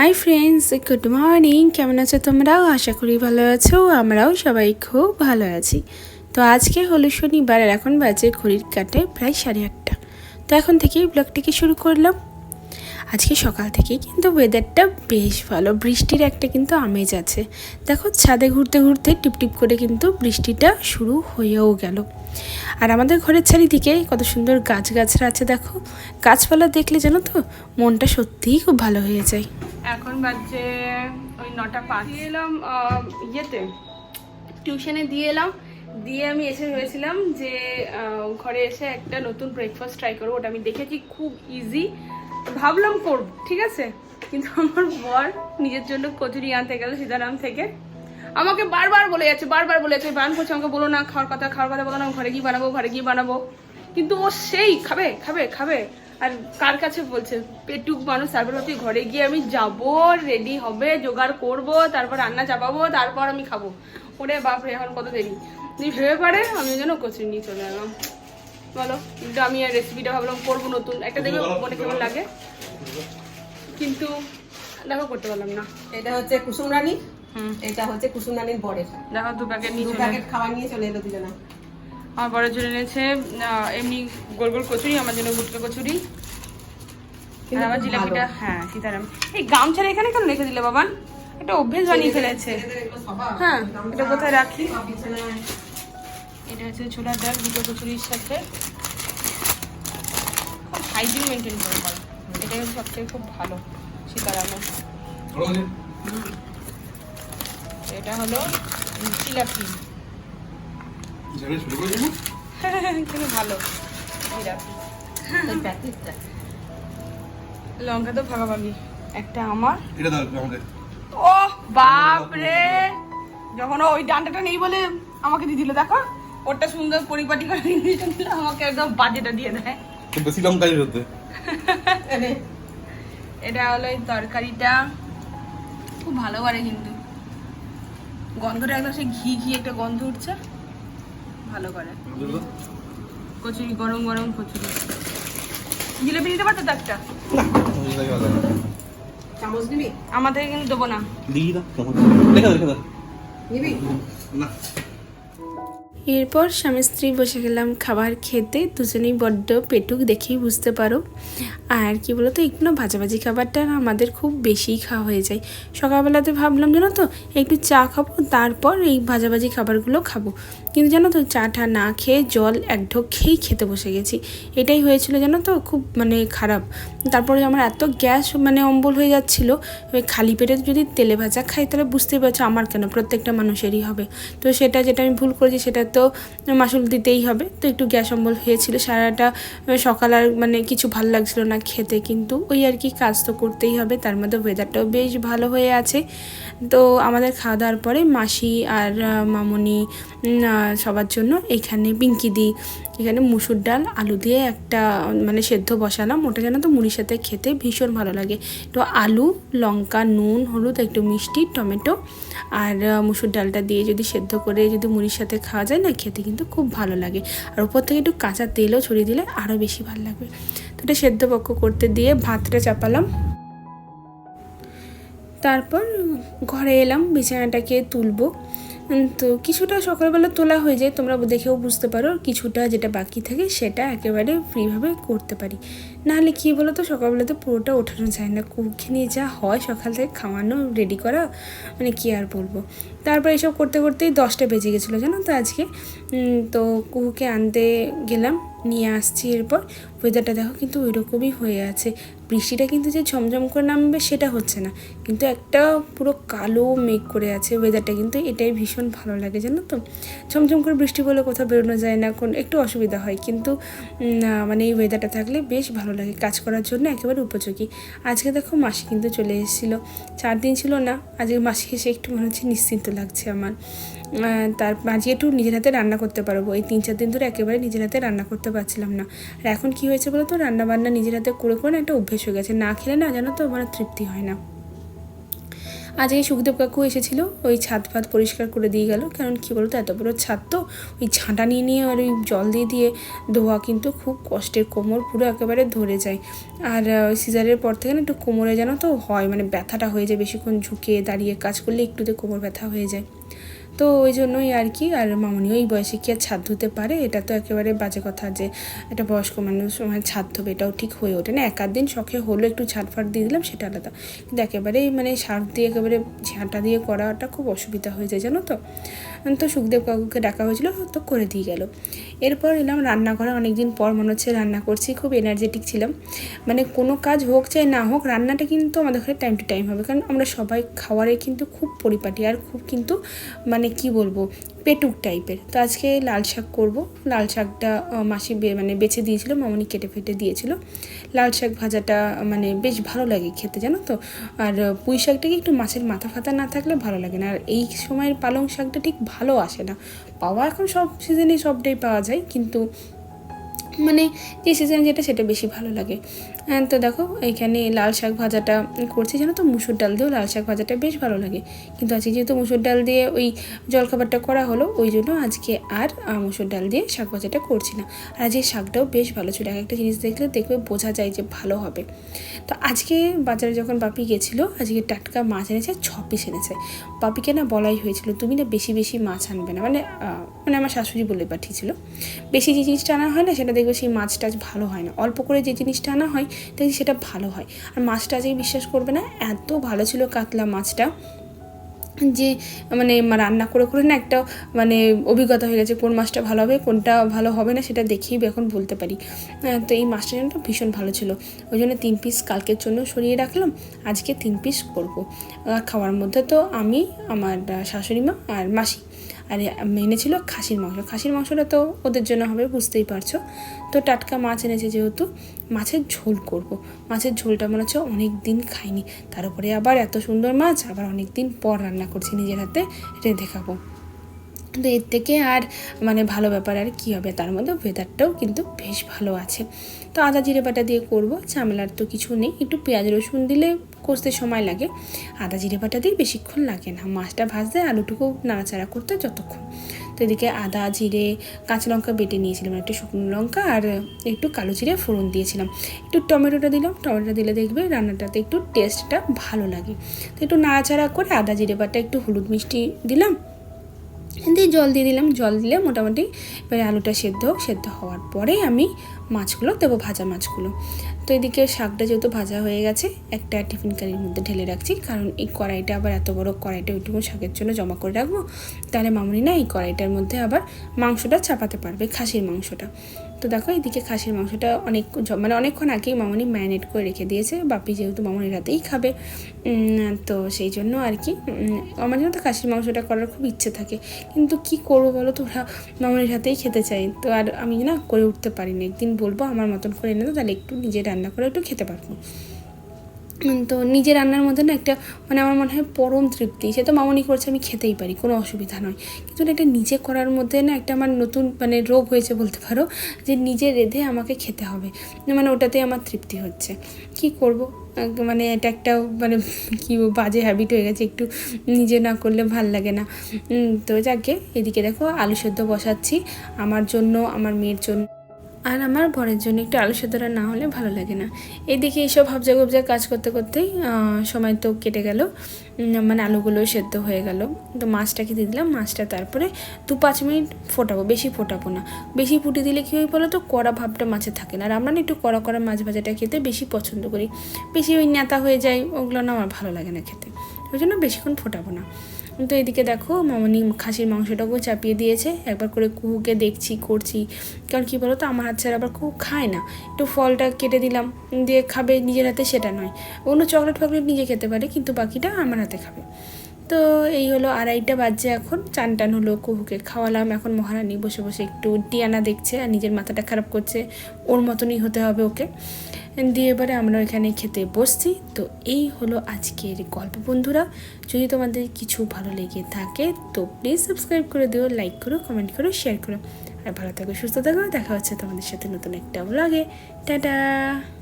Hi friends good morning কেমন আছো তোমরাও আশা করি ভালো আছো। আমরাও সবাই খুব ভালো আছি। তো আজকে হলো শনিবার এখন বাজে ঘড়ির কাটে প্রায় সাড়ে আটটা। তো এখন থেকেই ব্লগটিকে শুরু করলাম। আজকে সকাল থেকেই কিন্তু ওয়েদারটা বেশ ভালো। বৃষ্টির একটা কিন্তু আমেজ আছে। দেখো, ছাদে ঘুরতে ঘুরতে টিপটিপ করে কিন্তু বৃষ্টিটা শুরু হয়েও গেল। আর আমাদের ঘরের চারিদিকে কত সুন্দর গাছগাছরা আছে, দেখো। গাছপালা দেখলে জানো তো, মনটা সত্যিই খুব ভালো হয়ে যায়। এখন বাজে ওই নটা পাঁচ। এলাম ইয়েতে। টিউশনে দিয়ে এলাম। দিয়ে আমি এসে ভেবেছিলাম যে ঘরে এসে একটা নতুন ব্রেকফাস্ট ট্রাই করব। ওটা আমি দেখেছি খুব ইজি ভাবলাম করব ঠিক আছে? কিন্তু আমার বর নিজের জন্য কচুরি আনতে গেল সীতারাম থেকে। আমাকে বারবার বলে যাচ্ছে বারবার বলে যাচ্ছে বান করছে আমাকে বলো না খাওয়ার কথা খাওয়ার কথা বলো না ঘরে গিয়ে বানাবো ঘরে গিয়ে বানাবো। কিন্তু ও সেই খাবে খাবে খাবে। আর কার কাছে বলছে পেটুক মানুষ তারপর ভাবছি ঘরে গিয়ে আমি যাব রেডি হবে জোগাড় করব তারপর রান্না চাপাবো তারপর আমি খাব। ওরে বাপরে এখন কত দেরি। যদি ভেবে পারে আমি যেন কচুরি নিয়ে চলে এলাম। বলো কিন্তু আমি আর রেসিপিটা ভাবলাম করব নতুন। একটা দেখবে মনে কেমন লাগে? কিন্তু দেখো করতে পারলাম না। এটা হচ্ছে কুসুম রানী। এটা হচ্ছে কুসুম রানীর বরের। দেখো দু প্যাকেট নিয়ে দু প্যাকেট খাবার নিয়ে চলে এলো দুজনা। আমার বড় জন্য এনেছে এমনি গোল গোল কচুরি আমার জন্য গুটকা কচুরি। কিন্তু আমার জিলাপিটা হ্যাঁ সীতারাম। এই গামছাটা এখানে কেন রেখে দিলে বাবান? একটা অভ্যেস বানিয়ে ফেলেছে। হ্যাঁ এটা কোথায় রাখি? এটা হচ্ছে ছোলার ডাল দুটো কচুরির সাথে। হাইজিন মেনটেন করে এটাই হচ্ছে সবথেকে খুব ভালো সীতারামের এটা হলো জিলাপি কিন্তু ভালো জিলাপি লঙ্কা তো ভাগাভাগি একটা আমার। এটা দাও আমাকে ও বাপ রে যখন ওই ডান্ডাটা নেই বলে আমাকে দিয়ে দিল দেখো। ওটা সুন্দর পরিপাটি করে জিনিসটা দিল আমাকে একদম বাজেটা দিয়ে দেয়। বেশি লঙ্কা এটা হলো এই তরকারিটা। খুব ভালো করে কিন্তু। গন্ধটা একদম সেই ঘি ঘি একটা গন্ধ উঠছে। ভালো করে। কচুরি গরম গরম কচুরি। জিলেপি দিতে পারতো তো একটা? চামচ নিবি আমাদের কিন্তু দেবো না। দিয়ে দাও রেখে দাও। নিবি? না। এরপর স্বামী স্ত্রী বসে গেলাম খাবার খেতে। দুজনেই বড্ড পেটুক দেখেই বুঝতে পারো। আর কি বলতো একটু ভাজাভাজি খাবারটা আমাদের খুব বেশিই খাওয়া হয়ে যায়। সকালবেলাতে ভাবলাম জানো তো, একটু চা খাব, তারপর এই ভাজাভাজি খাবারগুলো খাব। কিন্তু জানো তো, চাটা না খেয়ে জল এক ঢোক খেয়েই খেতে বসে গেছি। এটাই হয়েছিল জানো তো, খুব মানে খারাপ। তারপরে আমার এত গ্যাস মানে অম্বল হয়ে যাচ্ছিল খালি পেটে যদি তেলে ভাজা খাই, তাহলে বুঝতেই পারছ আমার কেন, প্রত্যেকটা মানুষেরই হবে। তো সেটা যেটা আমি ভুল করেছি, সেটা তো মাসুল দিতেই হবে। তো একটু গ্যাস অম্বল হয়েছিল, সারাটা সকাল আর মানে কিছু ভালো লাগছিল না খেতে, কিন্তু ওই আর কি কাজ তো করতেই হবে। তার মধ্যে ওয়েদারটাও বেশ ভালো হয়ে আছে। তো আমাদের খাওয়া দাওয়ার পরে মাসি আর মামনি সবার জন্য এখানে পিঙ্কি দিই এখানে মুসুর ডাল, আলু দিয়ে একটা মানে সেদ্ধ বসালাম। ওটা যেন তো মুড়ির সাথে খেতে ভীষণ ভালো লাগে। তো আলু, লঙ্কা, নুন, হলুদ, একটু মিষ্টি, টমেটো আর মুসুর ডালটা দিয়ে যদি সেদ্ধ করে যদি মুড়ির সাথে খাওয়া যায় না, খেতে কিন্তু খুব ভালো লাগে। আর উপর থেকে একটু কাঁচা তেলও ছড়িয়ে দিলে আরও বেশি ভালো লাগবে। তো এটা সেদ্ধ পক্ষ করতে দিয়ে ভাতটা চাপালাম। তারপর ঘরে এলাম, বিছানাটাকে তুলবো। তো কিছুটা সকালবেলা তোলা হয়ে যায়, তোমরা দেখেও বুঝতে পারো, কিছুটা যেটা বাকি থাকে সেটা একেবারে ফ্রিভাবে করতে পারি। নাহলে কী বলো তো সকালবেলাতে পুরোটা ওঠানো যায় না। কুকে নিয়ে যা হয়, সকাল থেকে খাওয়ানো রেডি করা মানে কী আর বলব। তারপর এসব করতে করতেই দশটা বেজে গেছিল, জানো তো আজকে? তো কুকুকে আনতে গেলাম, নিয়ে আসছি এরপর। ওয়েদারটা দেখো কিন্তু ওইরকমই হয়ে আছে। বৃষ্টিটা কিন্তু যে ঝমঝম করে নামবে সেটা হচ্ছে না। কিন্তু একটা পুরো কালো মেঘ করে আছে ওয়েদারটা কিন্তু এটাই ভীষণ ভালো লাগে, জানো তো? ঝমঝম করে বৃষ্টি বলে কোথাও বেরোনো যায় না, কোন একটু অসুবিধা হয়। কিন্তু মানে এই ওয়েদারটা থাকলে বেশ ভালো লাগে কাজ করার জন্য, একেবারে উপযোগী। আজকে দেখো মাসি কিন্তু চলে এসেছিল। চার দিন ছিল না, আজকে মাসি এসে একটু মনে হচ্ছে নিশ্চিন্ত লাগছে আমার। তার আজকে একটু নিজের হাতে রান্না করতে পারব। এই তিন চার দিন ধরে একেবারে নিজের হাতে রান্না করতে পারছিলাম না। আর এখন কি হয়েছে বলো তো রান্না বান্না নিজের হাতে করে করে একটা অভ্যেস হয়ে গেছে। না খেলে না জানো তো আমার তৃপ্তি হয় না। আজ এই সুখদেব কাকু এসেছিল, ওই ছাদ ফাদ পরিষ্কার করে দিয়ে গেল। কারণ কী বলতো? এত বড় ছাদ তো, ওই ঝাঁটা নিয়ে নিয়ে আর ওই জল দিয়ে দিয়ে ধোয়া কিন্তু খুব কষ্টের। কোমর পুরো একেবারে ধরে যায়। আর ওই সিজারের পর থেকে না একটু কোমরে যেন তো হয় মানে ব্যথাটা হয়ে যায়। বেশিক্ষণ ঝুঁকে দাঁড়িয়ে কাজ করলে একটুতে কোমর ব্যথা হয়ে যায়। তো ওই জন্যই আর কি, আর মামনি ওই বয়সে কি আর ছাদ ধুতে পারে, এটা তো একেবারে বাজে কথা যে একটা বয়স্ক মানুষ মানে ছাদ ধোবে, এটাও ঠিক হয়ে ওঠে না। এক দিন শখে হলো একটু ছাদ ফাট দিয়ে দিলাম, সেটা আলাদা। কিন্তু একেবারেই মানে সার দিয়ে একেবারে ঝাঁটা দিয়ে করাটা খুব অসুবিধা হয়ে যায়, জানো তো? তো সুখদেব কাকুকে ডাকা হয়েছিল, তো করে দিয়ে গেল। এরপর এলাম রান্নাঘরে, অনেকদিন পর মনে হচ্ছে রান্না করছি, খুব এনার্জেটিক ছিলাম। মানে কোনো কাজ হোক চাই না হোক, রান্নাটা কিন্তু আমাদের ঘরে টাইম টু টাইম হবে, কারণ আমরা সবাই খাওয়ারে কিন্তু খুব পরিপাটি, আর খুব কিন্তু মানে কি বলব পেটুক টাইপের তো আজকে লাল শাক করব। লাল শাকটা মাসি মানে বেছে দিয়েছিল, মামনি কেটে ফেটে দিয়েছিল। লাল শাক ভাজাটা মানে বেশ ভালো লাগে খেতে, জানো তো? আর পুঁই শাকটাকে একটু মাছের মাথা ফাতা না থাকলে ভালো লাগে না? আর এই সময়ের পালং শাকটা ঠিক ভালো আসে না। পাওয়া এখন সব সিজনে সবটাই পাওয়া যায়, কিন্তু মানে যে সিজন যেটা, সেটা বেশি ভালো লাগে। তো দেখো, এখানে লাল শাক ভাজাটা করছি। জানো তো, মুসুর ডাল দিয়েও লাল শাক ভাজাটা বেশ ভালো লাগে। কিন্তু আজকে যেহেতু মুসুর ডাল দিয়ে ওই জলখাবারটা করা হলো, ওই জন্য আজকে আর মুসুর ডাল দিয়ে শাক ভাজাটা করছি না। আর আজকে শাকটাও বেশ ভালো ছিল। এক একটা জিনিস দেখলে দেখবে বোঝা যায় যে ভালো হবে। তো আজকে বাজারে যখন বাপি গেছিল, আজকে টাটকা মাছ এনেছে, ছ পিস এনেছে। বাপিকে না বলাই হয়েছিল, তুমি না বেশি বেশি মাছ আনবে না। মানে মানে আমার শাশুড়ি বলে পাঠিয়েছিল। বেশি যে জিনিসটা আনা হয় না, সেটা দেখবে সেই মাছ টাছ ভালো হয় না। অল্প করে যে জিনিসটা আনা হয় দেখি সেটা ভালো হয়। আর মাছটা আজকে বিশ্বাস করবে না, এত ভালো ছিল কাতলা মাছটা যে মানে রান্না করে করে না একটা মানে অভিজ্ঞতা হয়ে গেছে কোন মাছটা ভালো হবে, কোনটা ভালো হবে না সেটা দেখেই এখন বলতে পারি। তো এই মাছটা যেন ভীষণ ভালো ছিল। ওই জন্য তিন পিস কালকের জন্য সরিয়ে রাখলাম, আজকে তিন পিস করব। আর খাওয়ার মধ্যে তো আমি, আমার শাশুড়ি মা আর মাসি। আর এনেছিল খাসির মাংস। খাসির মাংসটা তো ওদের জন্য হবে, বুঝতেই পারছ। তো টাটকা মাছ এনেছে যেহেতু, মাছের ঝোল করব। মাছের ঝোলটা মনে হচ্ছে অনেক দিন খাইনি। তার উপরে আবার এত সুন্দর মাছ, আবার অনেক দিন পর রান্না করছি নিজের হাতে, রেঁধে খাব। তো এর থেকে আর মানে ভালো ব্যাপার আর কী হবে? তার মধ্যে ওয়েদারটাও কিন্তু বেশ ভালো আছে। তো আদা, জিরে বাটা দিয়ে করব, ঝামেলার তো কিছু নেই। একটু পেঁয়াজ, রসুন দিলে কষতে সময় লাগে। আদা, জিরে বাটা দিয়ে বেশিক্ষণ লাগে না। মাছটা ভাজতে আলুটুকু নাড়াচাড়া করতে যতক্ষণ। তো এদিকে আদা, জিরে, কাঁচা লঙ্কা বেটে নিয়েছিলাম। একটু শুকনো লঙ্কা আর একটু কালো জিরে ফোড়ন দিয়েছিলাম। একটু টমেটোটা দিলাম। টমেটোটা দিলে দেখবে রান্নাটাতে একটু টেস্টটা ভালো লাগে। তো একটু নাড়াচাড়া করে আদা, জিরে বাটা, একটু হলুদ মিষ্টি দিলাম। দিয়ে জল দিয়ে দিলাম। জল দিলে মোটামুটি এবারে আলুটা সেদ্ধ হোক, সেদ্ধ হওয়ার পরে আমি মাছগুলো, দেবো ভাজা মাছগুলো। তো এদিকে শাকটা যেহেতু ভাজা হয়ে গেছে, একটা টিফিন কারির মধ্যে ঢেলে রাখছি। কারণ এই কড়াইটা আবার এত বড় কড়াইটা ওইটুকু শাকের জন্য জমা করে রাখব। তাহলে মামুনি না এই কড়াইটার মধ্যে আবার মাংসটা চাপাতে পারবে, খাসির মাংসটা। তো দেখো এদিকে খাসির মাংসটা অনেক মানে অনেকক্ষণ আগেই মামনি ম্যারিনেট করে রেখে দিয়েছে। বাপি যেহেতু মামনির রাতেই খাবে তো সেই জন্য আর কি আমার জন্য তো খাসির মাংসটা করার খুব ইচ্ছে থাকে। কিন্তু কি করব বলো তো মামনির হাতেই খেতে চাই। তো আর আমি না করে উঠতে পারিনি। একদিন বলব আমার মতন করে এনে তাহলে একটু নিজে রান্না করে একটু খেতে পারব। তো নিজে রান্নার মধ্যে না একটা মানে আমার মনে হয় পরম তৃপ্তি। সে তো মামনি করছে, আমি খেতেই পারি, কোনো অসুবিধা নয়। কিন্তু এটা নিজে করার মধ্যে না একটা আমার নতুন মানে রোগ হয়েছে বলতে পারো, যে নিজে রেঁধে আমাকে খেতে হবে। মানে ওটাতে আমার তৃপ্তি হচ্ছে। কি করব? মানে এটা একটা মানে কি বাজে হ্যাবিট হয়ে গেছে, একটু নিজে না করলে ভালো লাগে না। তো যাকে এদিকে দেখো, আলু সেদ্ধ বসাচ্ছি। আমার জন্য, আমার মেয়ের জন্য। আর আমার বরের জন্য একটু আলু সেদ্ধটা না হলে ভালো লাগে না। এদিকে এইসব হাবজা গুবজা কাজ করতে করতেই সময় তো কেটে গেল। মানে আলুগুলো সেদ্ধ হয়ে গেল। তো মাছটাকে দিয়ে দিলাম, মাছটা তারপরে দু পাঁচ মিনিট ফোটাবো, বেশি ফোটাবো না। বেশি ফুটে দিলে কী হয় বলো তো কড়া ভাবটা মাছে থাকে না। আর আমরা না একটু কড়া কড়া মাছ ভাজাটা খেতে বেশি পছন্দ করি। বেশি ওই নেতা হয়ে যায়, ওগুলো না আমার ভালো লাগে না খেতে। ওই জন্য বেশিক্ষণ ফোটাবো না। তো এদিকে দেখো মামনি খাসির মাংসটাকেও চাপিয়ে দিয়েছে। একবার করে কুহুকে দেখছি, করছি। কারণ কী বলো তো আমার হাত ছাড়া আবার কুহু খায় না। একটু ফলটা কেটে দিলাম, দিয়ে খাবে নিজের হাতে সেটা নয়। অন্য চকলেট ফকলেট নিজে খেতে পারে, কিন্তু বাকিটা আমার হাতে খাবে। তো এই হলো আড়াইটা বাজছে এখন। চান টান হলো কুহুকে খাওয়ালাম। এখন মহারানী বসে বসে একটু টিয়ানা দেখছে আর নিজের মাথাটা খারাপ করছে। ওর মতনই হতে হবে ওকে। দিয়ে এবারে আমরা এখানে খেতে বসছি। তো এই হলো আজকের গল্প। বন্ধুরা, যদি তোমাদের কিছু ভালো লেগে থাকে, তো প্লিজ সাবস্ক্রাইব করে দিও লাইক করো কমেন্ট করো শেয়ার করো। আর ভালো থাকো, সুস্থ থাকো। দেখা হচ্ছে তোমাদের সাথে নতুন একটা ব্লগে টাটা!